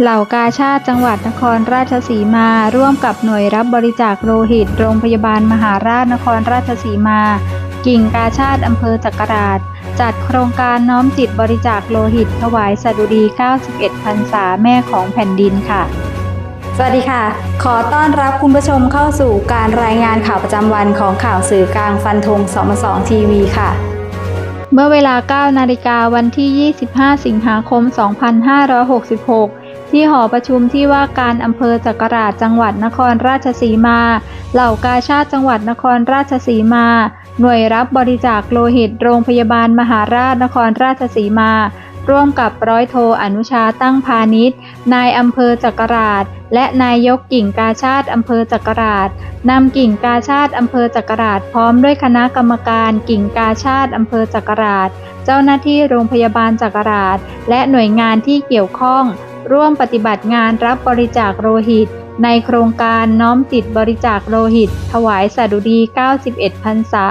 เหล่ากาชาติจังหวัดนครราชสีมา ร่วมกับหน่วยรับบริจาคโลหิต โรงพยาบาลมหาราชนครราชสีมา กิ่งกาชาติอำเภอจักราช จัดโครงการน้อมจิตบริจาคโลหิต ถวายสดุดี 91พรรษาแม่ของแผ่นดินค่ะ สวัสดีค่ะ ขอต้อนรับคุณผู้ชมเข้าสู่การรายงานข่าวประจำวันของข่าวสื่อกลางฟันธงสมสองทีวีค่ะเมื่อเวลา 9 นาฬิกาวันที่ 25 สิงหาคม 2566 ที่หอประชุมที่ว่าการอำเภอจักราชจังหวัดนครราชสีมา เหล่ากาชาติจังหวัดนครราชสีมา หน่วยรับบริจาคโลหิตโรงพยาบาลมหาราชนครราชสีมา ร่วมกับร้อยโทอนุชาตั้งพาณิชย์นายอำเภอจักราช และนายกกิ่งกาชาติอำเภอจักราชนำกิ่งกาชาติอำเภอจักราชพร้อมด้วยคณะกรรมการกิ่งกาชาติอำเภอจักราช เจ้าหน้าที่โรงพยาบาลจักราช และหน่วยงานที่เกี่ยวข้อง ร่วมปฏิบัติงานรับบริจาคโลหิต ในโครงการน้อมจิตบริจาคโลหิต ถวายสดุดี 91 พรรษา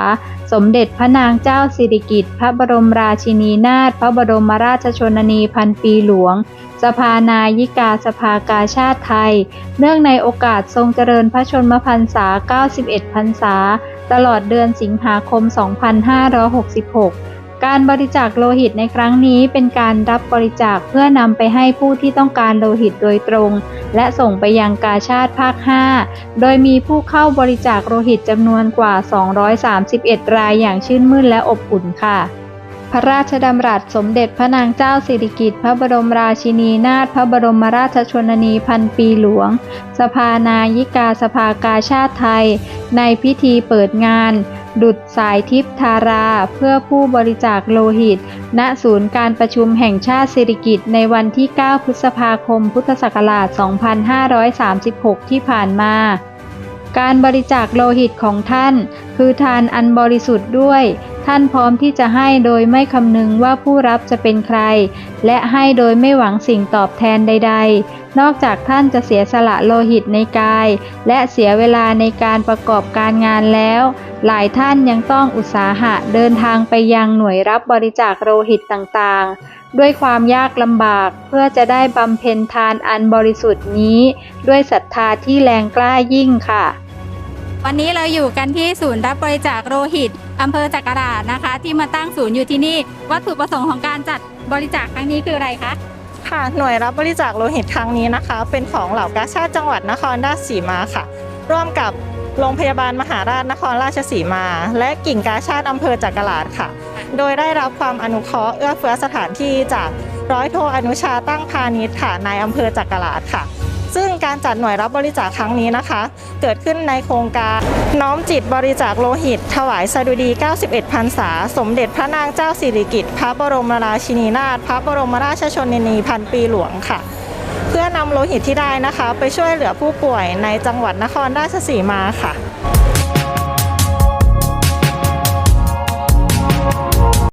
สมเด็จพระนางเจ้าสิริกิติ์พระบรมราชินีนาถพระบรมราชชนนีพันปีหลวง สภานายิกาสภากาชาติไทย เนื่องในโอกาสทรงเจริญพระชนมพรรษา 91 พรรษา ตลอดเดือนสิงหาคม 2566 การบริจาคโลหิตในครั้งนี้เป็นการรับบริจาคเพื่อนำไปให้ผู้ที่ต้องการโลหิตโดยตรง และส่งไปยังกาชาติภาค 5 โดยมีผู้เข้าบริจาคโลหิตจำนวนกว่า 231 รายอย่างชื่นมื่นและอบอุ่นค่ะ พระราชดำรัสสมเด็จพระนางเจ้าสิริกิติ์พระบรมราชินีนาถพระบรมราชชนนีพันปีหลวง สภานายิกาสภากาชาติไทย ในพิธีเปิดงาน ดุดสายทิพทาราเพื่อผู้บริจาคโลหิต ณ ศูนย์การประชุมแห่งชาติสิริกิตในวันที่ 9 พฤษภาคม พุทธศักราช 2536 ที่ผ่านมา การบริจาคโลหิตของท่าน คือทานอันบริสุทธิ์ด้วย ท่านพร้อมที่จะให้โดยไม่คำนึงว่าผู้รับจะเป็นใคร และให้โดยไม่หวังสิ่งตอบแทนใด ๆ นอกจากท่านจะเสียสละโลหิตในกาย และเสียเวลาในการประกอบการงานแล้ว หลายท่านยังต้องอุตสาหะเดินทางไปยังหน่วยรับบริจาคโลหิตต่างๆด้วยความยากลำบากเพื่อจะได้บำเพ็ญทานอันบริสุทธิ์นี้ ด้วยศรัทธาที่แรงกล้ายิ่งค่ะ วันนี้เราอยู่กันที่ศูนย์รับบริจาคโลหิตอำเภอจักราชนะคะ ที่มาตั้งศูนย์อยู่ที่นี่ วัตถุประสงค์ของการจัดบริจาคครั้งนี้คืออะไรคะค่ะหน่วยรับบริจาคโลหิตครั้งนี้นะคะ เป็นของเหล่ากาชาติจังหวัดนครราชสีมาค่ะ ร่วมกับโรงพยาบาลมหาราชนครราชสีมา และกิ่งกาชาติอำเภอจักราชค่ะ โดยได้รับความอนุเคราะห์เอื้อเฟื้อสถานที่จากร้อยโทอนุชาตั้งพาณิชย์ค่ะนายอำเภอจักราชค่ะ การจัดหน่วยรับบริจาคครั้งนี้นะคะ เกิดขึ้นในโครงการน้อมจิตบริจาคโลหิต ถวายสดุดี 91พรรษา สมเด็จพระนางเจ้าสิริกิติ์พระบรมราชินีนาถพระบรมราชชนนีพันปีหลวงค่ะ เพื่อนำโลหิตที่ได้นะคะ ไปช่วยเหลือผู้ป่วยในจังหวัดนครราชสีมาค่ะ